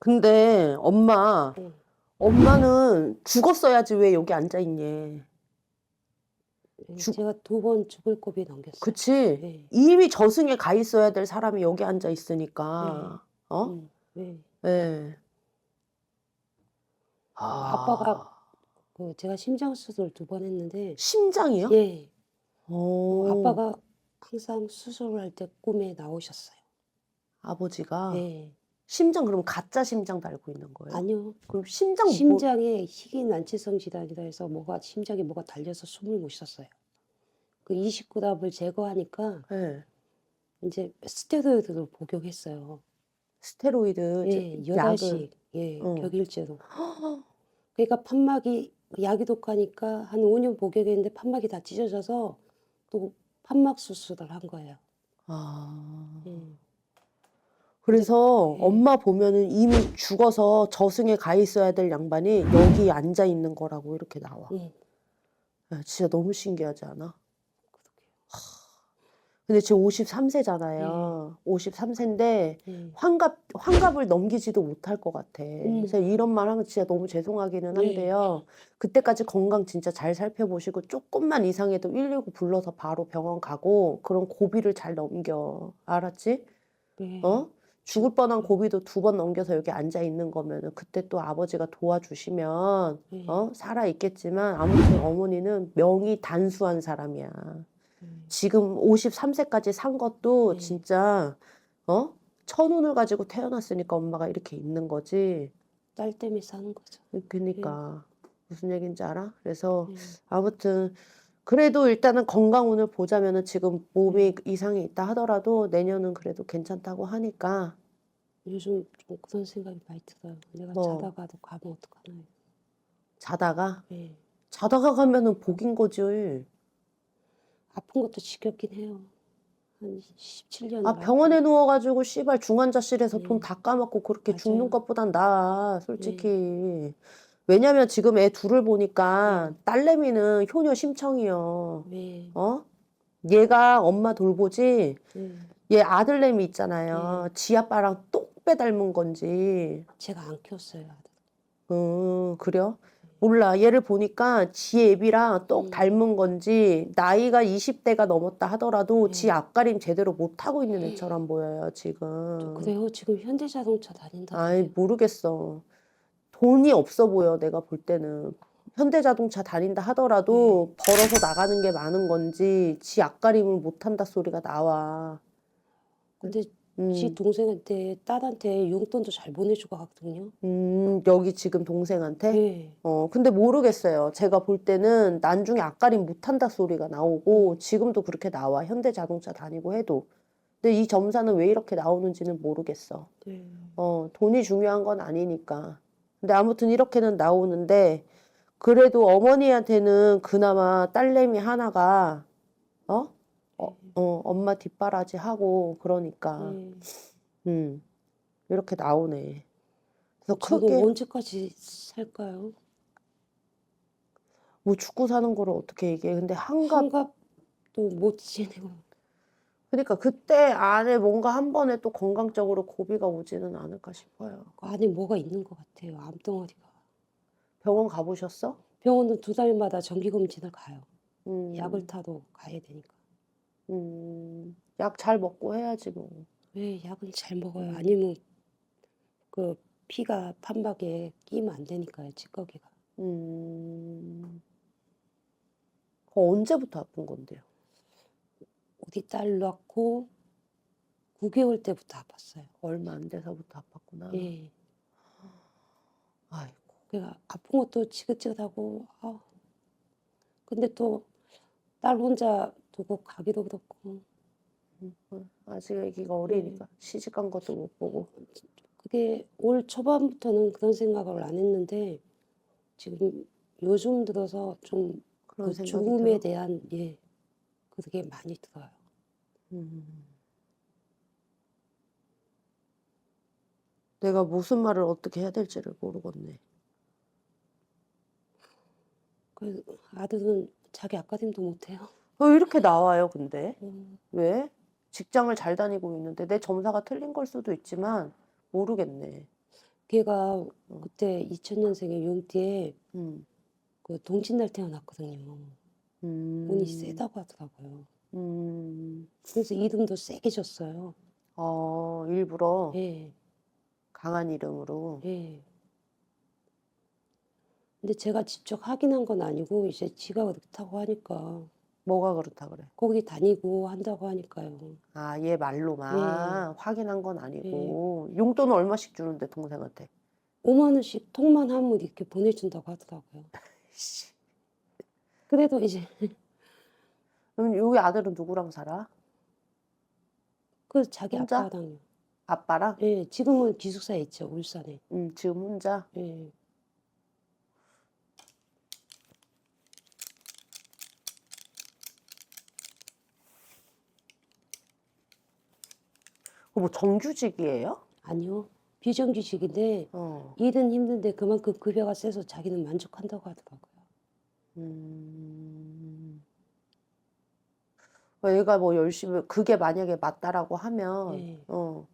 근데 엄마, 네. 엄마는 죽었어야지 왜 여기 앉아 있니? 네, 죽- 제가 두 번 죽을 고비 넘겼어요. 그치? 네. 이미 저승에 가 있어야 될 사람이 여기 앉아 있으니까. 어? 음, 네. 예. 아빠가 그 제가 심장 수술 두 번 했는데 심장이요? 예. 오. 아빠가 항상 수술할 때 꿈에 나오셨어요. 아버지가 네. 심장 그럼 가짜 심장 달고 있는 거예요? 아니요. 그럼 심장 뭐 심장에 희귀 난치성 질환이라 해서 뭐가 심장에 뭐가 달려서 숨을 못 쉬었어요. 그 29답을 제거하니까 예. 이제 스테로이드를 복용했어요. 스테로이드 예, 저- 여덟 약을 씩 예, 어. 격일제로. 그러니까 판막이 약이 독하니까 한 5년 복용했는데 판막이 다 찢어져서 또 판막 수술을 한 거예요. 아. 예. 그래서 네. 엄마 보면은 이미 죽어서 저승에 가 있어야 될 양반이 여기 앉아 있는 거라고 이렇게 나와. 예. 야, 진짜 너무 신기하지 않아? 근데 지금 53세잖아요. 53세인데 예. 환갑 환갑을 넘기지도 못할 것 같아. 음. 그래서 이런 말 하면 진짜 너무 죄송하기는 네. 한데요. 그때까지 건강 진짜 잘 살펴보시고 조금만 이상해도 119 불러서 바로 병원 가고 그런 고비를 잘 넘겨. 알았지? 네. 어? 죽을 뻔한 고비도 두 번 넘겨서 여기 앉아 있는 거면은 그때 또 아버지가 도와주시면 네. 어? 살아 있겠지만 아무튼 어머니는 명이 단수한 사람이야. 음. 지금 53세까지 산 것도 네. 진짜 어? 천운을 가지고 태어났으니까 엄마가 이렇게 있는 거지. 딸 때문에 사는 거죠. 그러니까 무슨 얘기인지 알아? 그래서 예. 아무튼 그래도 일단은 건강운을 보자면은 지금 몸이 이상이 있다 하더라도 내년은 그래도 괜찮다고 하니까 요즘 좀 그런 생각이 많이 들어요. 내가 뭐? 자다가도 가면 어떡하나. 자다가 예. 자다가 가면은 복인 거지. 아픈 것도 지겹긴 해요. 한 17년. 아 병원에 누워가지고 씨발 중환자실에서 돈 음. 다 까먹고 그렇게 죽는 맞아요. 것보단 나아 솔직히. 왜냐면 지금 애 둘을 보니까 딸내미는 효녀 심청이요. 네. 어? 얘가 엄마 돌보지. 네. 얘 아들내미 있잖아요. 지 아빠랑 똑 배 닮은 건지. 제가 안 키웠어요. 음, 그래요? 몰라. 얘를 보니까 지 애비랑 똑 음. 닮은 건지, 나이가 20대가 넘었다 하더라도 네. 지 앞가림 제대로 못 하고 있는 애처럼 보여요, 지금. 그래요? 지금 현대자동차 다닌다. 아이, 모르겠어. 돈이 없어 보여, 내가 볼 때는. 현대자동차 다닌다 하더라도 네. 벌어서 나가는 게 많은 건지, 지 앞가림을 못 한다 소리가 나와. 근데 음, 지 동생한테 딸한테 용돈도 잘 보내주고 하거든요. 음, 여기 지금 동생한테? 네. 어, 근데 모르겠어요. 제가 볼 때는 나중에 앞가림 못한다 소리가 나오고 지금도 그렇게 나와. 현대 자동차 다니고 해도. 근데 이 점사는 왜 이렇게 나오는지는 모르겠어. 네. 어, 돈이 중요한 건 아니니까. 근데 아무튼 이렇게는 나오는데 그래도 어머니한테는 그나마 딸내미 하나가 어? 어, 어, 엄마 뒷바라지 하고 그러니까 네. 음. 이렇게 나오네. 그래서 저도 크게 언제까지 살까요? 뭐 죽고 사는 거를 어떻게 얘기해. 근데 한갑 한갑도 못 지내고. 그러니까 그때 안에 뭔가 한 번에 또 건강적으로 고비가 오지는 않을까 싶어요. 그 안에 뭐가 있는 것 같아요. 암덩어리가. 병원 가보셨어? 병원은 두 달마다 정기검진을 가요. 음, 약을 타도 가야 되니까. 음, 약 잘 먹고 해야지 뭐. 왜 약은 잘 먹어요? 음. 아니면 그 피가 판박에 끼면 안 되니까요. 찌꺼기가. 음, 그거 언제부터 아픈 건데요? 우리 딸 낳고 9개월 때부터 아팠어요. 얼마 안 돼서부터 아팠구나. 예. 아이고, 그러니까 아픈 것도 지긋지긋하고 아. 근데 또 딸 혼자 두고 가기도 그렇고 음, 음, 아직 아기가 어리니까 시집 간 것도 못 보고. 그게 올 초반부터는 그런 생각을 안 했는데 지금 요즘 들어서 좀 그런 그 생각이 죽음에 들어. 대한 예 그게 많이 들어요. 음. 내가 무슨 말을 어떻게 해야 될지를 모르겠네. 그 아들은 자기 앞가림도 못해요. 왜 이렇게 나와요, 근데? 음, 왜? 직장을 잘 다니고 있는데 내 점사가 틀린 걸 수도 있지만 모르겠네. 걔가 그때 2000년생에 용띠에 음. 그 동짓날 태어났거든요. 음. 운이 세다고 하더라고요. 음. 그래서 이름도 세게 줬어요. 어, 일부러 예, 강한 이름으로. 예. 근데 제가 직접 확인한 건 아니고 이제 지가 그렇다고 하니까 뭐가 그렇다 그래? 거기 다니고 한다고 하니까요. 아, 얘 말로만 확인한 건 네. 아니고. 용돈은 얼마씩 주는데, 동생한테? 5만 원씩 통만 하면 이렇게 보내준다고 하더라고요. 씨. 그래도 이제 그럼 여기 아들은 누구랑 살아? 그 자기 혼자? 아빠랑요. 아빠랑? 예, 지금은 기숙사에 있죠, 울산에. 음, 지금 혼자? 예. 뭐 정규직이에요? 아니요. 비정규직인데 어. 일은 힘든데 그만큼 급여가 세서 자기는 만족한다고 하더라고요. 음. 얘가 뭐 열심히, 그게 만약에 맞다라고 하면, 예. 어,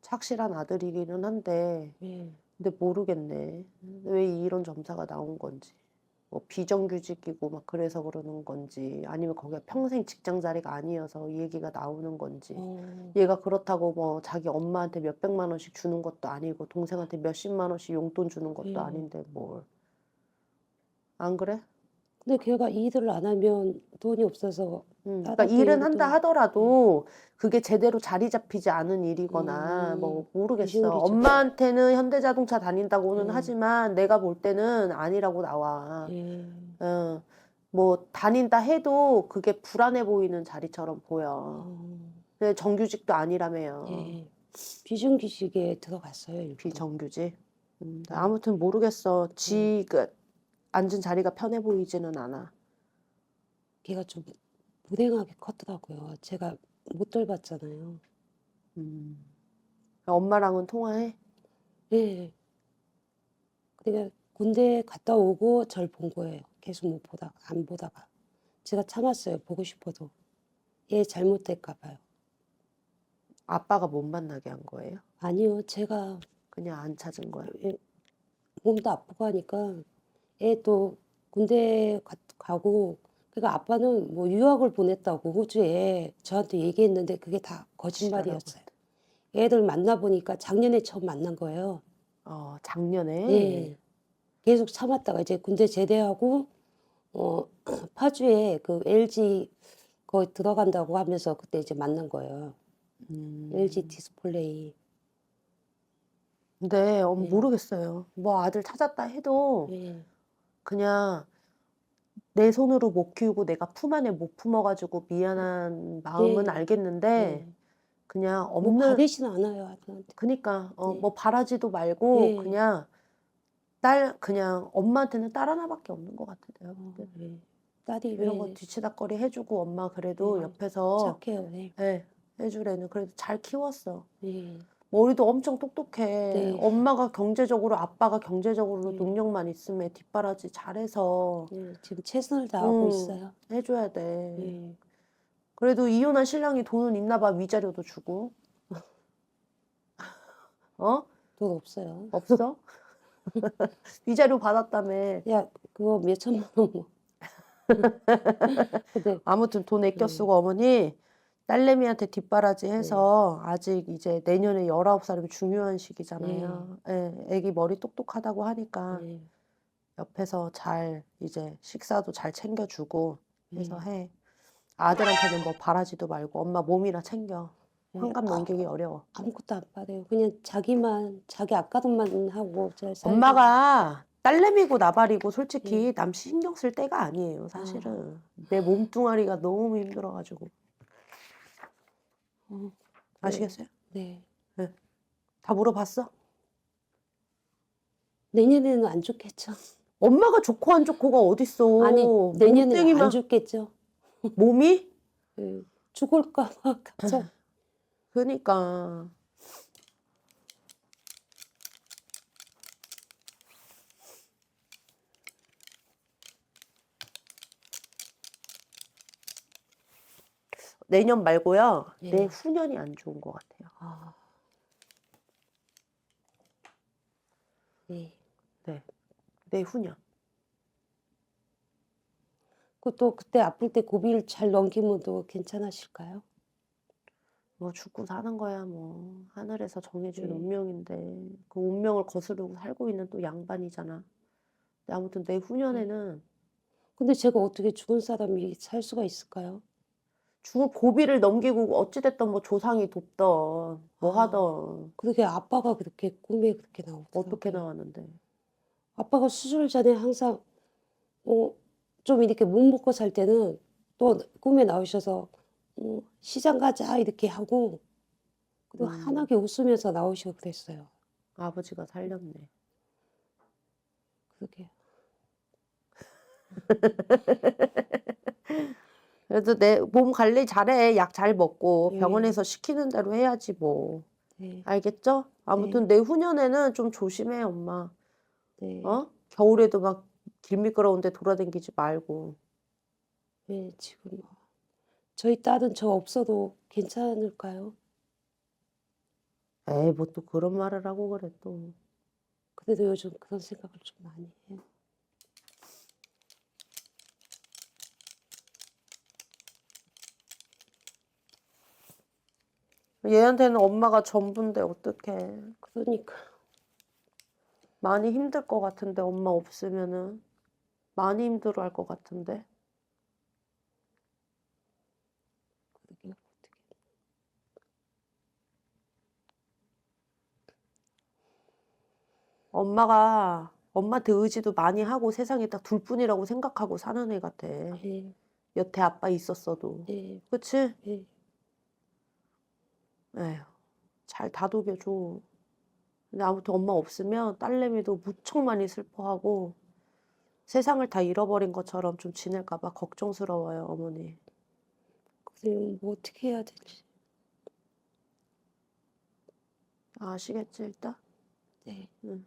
착실한 아들이기는 한데, 예. 근데 모르겠네. 왜 이런 점사가 나온 건지. 뭐 비정규직이고 막 그래서 그러는 건지, 아니면 거기가 평생 직장 자리가 아니어서 이 얘기가 나오는 건지. 어, 얘가 그렇다고 뭐 자기 엄마한테 몇 백만 원씩 주는 것도 아니고, 동생한테 몇십만 원씩 용돈 주는 것도 예. 아닌데 뭘. 안 그래? 근데 걔가 일을 안 하면 돈이 없어서 음, 그러니까 일은 또 한다 일도- 하더라도 그게 제대로 자리 잡히지 않은 일이거나 음, 뭐 모르겠어. 비정규직. 엄마한테는 현대자동차 다닌다고는 음. 하지만 내가 볼 때는 아니라고 나와. 예. 어, 뭐 다닌다 해도 그게 불안해 보이는 자리처럼 보여. 어, 근데 정규직도 아니라며요. 예. 비정규직에 들어갔어요. 일부러. 비정규직. 음, 아무튼 모르겠어. 지, 그, 앉은 자리가 편해 보이지는 않아. 걔가 좀 무량하게 컸더라고요. 제가 못 돌봤잖아요. 음. 엄마랑은 통화해? 예. 그러니까 군대 갔다 오고 절 본 거예요. 계속 못 보다가 안 보다가 제가 참았어요. 보고 싶어도 얘 잘못될까 봐요. 아빠가 못 만나게 한 거예요? 아니요, 제가 그냥 안 찾은 거야? 예, 몸도 아프고 하니까 얘또 군대 가, 가고 그러니까 아빠는 뭐 유학을 보냈다고 호주에 저한테 얘기했는데 그게 다 거짓말이었어요. 애들 만나 보니까 작년에 처음 만난 거예요. 어, 작년에? 예. 계속 참았다가 이제 군대 제대하고 어 파주에 그 LG 거기 들어간다고 하면서 그때 이제 만난 거예요. 음. LG 디스플레이. 근데 어, 예. 모르겠어요. 뭐 아들 찾았다 해도 예. 그냥 내 손으로 못 키우고 내가 품 안에 못 품어가지고 미안한 마음은 예. 알겠는데 예. 그냥 뭐 없는 바르진 않아요, 아들한테. 그니까 어, 예. 뭐 바라지도 말고 예. 그냥 딸 그냥 엄마한테는 딸 하나밖에 없는 것 같은데요. 어, 근데 예. 딸이 이런 왜거 뒤치다거리 해주고 엄마 그래도 예. 옆에서 착해요, 네. 예, 해주래는 그래도 잘 키웠어. 예. 머리도 엄청 똑똑해. 네. 엄마가 경제적으로, 아빠가 경제적으로 네. 능력만 있으면 뒷바라지 잘해서 예. 지금 최선을 다하고 음. 있어요. 해줘야 돼. 예. 그래도 이혼한 신랑이 돈은 있나 봐. 위자료도 주고. 어? 돈 없어요. 없어? 위자료 받았다며. 야, 그거 몇 천만 원 뭐. 근데 아무튼 돈 아껴 네. 쓰고 어머니 딸내미한테 뒷바라지 해서 아직 이제 내년에 19살이면 중요한 시기잖아요. 예, 애기 머리 똑똑하다고 하니까 예. 옆에서 잘 이제 식사도 잘 챙겨주고 해서 예. 해. 아들한테는 뭐 바라지도 말고 엄마 몸이나 챙겨. 예. 환갑 넘기기 어려워. 아무것도 안 받아요. 그냥 자기만 자기 아까돈만 하고 잘 살고. 엄마가 딸내미고 나발이고 솔직히 예. 남 신경 쓸 때가 아니에요, 사실은. 내 몸뚱아리가 너무 힘들어가지고. 어, 아시겠어요? 네. 다 물어봤어? 내년에는 안 좋겠죠. 엄마가 좋고 안 좋고가 어딨어. 아니 내년에는 몸뚱이만 안 좋겠죠. 몸이? 예. 죽을까 봐 걱정. 그러니까. 내년 말고요. 예. 내후년이 안 좋은 것 같아요. 아, 네. 네. 내후년. 그또 그때 아플 때 고비를 잘 넘기면 또 괜찮으실까요? 뭐 죽고 사는 거야 뭐 하늘에서 정해준 네. 운명인데 그 운명을 거스르고 살고 있는 또 양반이잖아. 아무튼 내 후년에는 근데 제가 어떻게 죽은 사람이 살 수가 있을까요? 죽을 고비를 넘기고 어찌됐든 뭐 조상이 돕던 뭐 아. 하던 그렇게 아빠가 그렇게 꿈에 그렇게 나오더라고요. 어떻게 나왔는데 아빠가 수술 전에 항상 어, 좀 이렇게 못 먹고 살 때는 또 꿈에 나오셔서 어, 시장 가자 이렇게 하고 그리고 음. 환하게 웃으면서 나오시고 그랬어요. 아버지가 살렸네. 그러게. 그래도 내 몸 관리 잘해. 약 잘 먹고 예. 병원에서 시키는 대로 해야지 뭐. 네, 알겠죠? 아무튼 내 후년에는 좀 조심해, 엄마. 네, 어? 겨울에도 막 길 미끄러운데 돌아다니지 말고. 네, 지금 뭐 저희 딸은 저 없어도 괜찮을까요? 에이, 뭐 또 그런 말을 하고 그래 또. 그래도 요즘 그런 생각을 좀 많이 해요. 얘한테는 엄마가 전부인데 어떡해. 그러니까 많이 힘들 것 같은데 엄마 없으면은 많이 힘들어 할 것 같은데. 엄마가 엄마한테 의지도 많이 하고 세상에 딱 둘 뿐이라고 생각하고 사는 애 같아. 네, 여태 아빠 있었어도. 네, 그치? 네. 에휴, 잘 다독여줘. 근데 아무튼 엄마 없으면 딸내미도 무척 많이 슬퍼하고 세상을 다 잃어버린 것처럼 좀 지낼까 봐 걱정스러워요, 어머니. 그래 뭐 어떻게 해야 될지. 아시겠지, 일단? 네. 응.